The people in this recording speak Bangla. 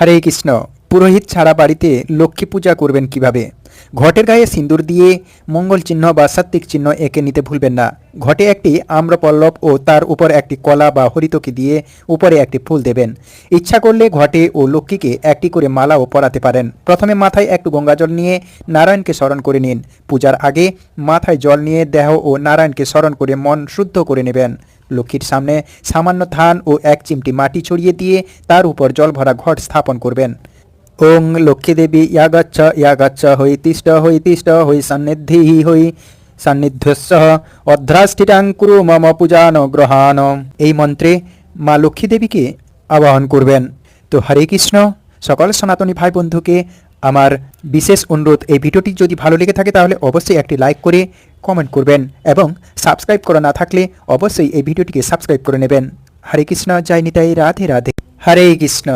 হরে কৃষ্ণ পুরোহিত ছাড়া বাড়িতে লক্ষ্মী পূজা করবেন কীভাবে? ঘটের গায়ে সিন্দুর দিয়ে মঙ্গল চিহ্ন বা সাত্বিক চিহ্ন এঁকে নিতে ভুলবেন না। ঘটে একটি আম্রপল্লব ও তার উপর একটি কলা বা হরিতকি দিয়ে উপরে একটি ফুল দেবেন। ইচ্ছা করলে ঘটে ও লক্ষ্মীকে একটি করে মালাও পরাতে পারেন। প্রথমে মাথায় একটু গঙ্গাজল নিয়ে নারায়ণকে স্মরণ করে নিন। পূজার আগে মাথায় জল নিয়ে দেহ ও নারায়ণকে স্মরণ করে মন শুদ্ধ করে নেবেন। লক্ষ্মীর সামনে সামান্য ধান ও এক চিমটি মাটি ছড়িয়ে দিয়ে তার উপর জল ভরা ঘট স্থাপন করবেন। ওং লক্ষ্মী দেবী ইয়াগচ্ছ ইয়াগচ্ছ হই তিষ্ঠ হই তিষ্ঠ হই সান্নিধি হই সান্নিধ্যস্য। অধ্রাষ্টিটাং কুরু মম পূজান গ্রহান এই মন্ত্রে মা লক্ষ্মী দেবীকে আবাহন করবেন। তো হরে কৃষ্ণ, সকল সনাতনী ভাই বন্ধুকে আমার বিশেষ অনুরোধ, এই ভিডিওটি যদি ভালো লেগে থাকে তাহলে অবশ্যই একটি লাইক করে কমেন্ট করবেন এবং সাবস্ক্রাইব করা না থাকলে অবশ্যই এই ভিডিওটিকে সাবস্ক্রাইব করে নেবেন। হরে কৃষ্ণ, জয় নিতাই, রাধে রাধে। হরে কৃষ্ণ।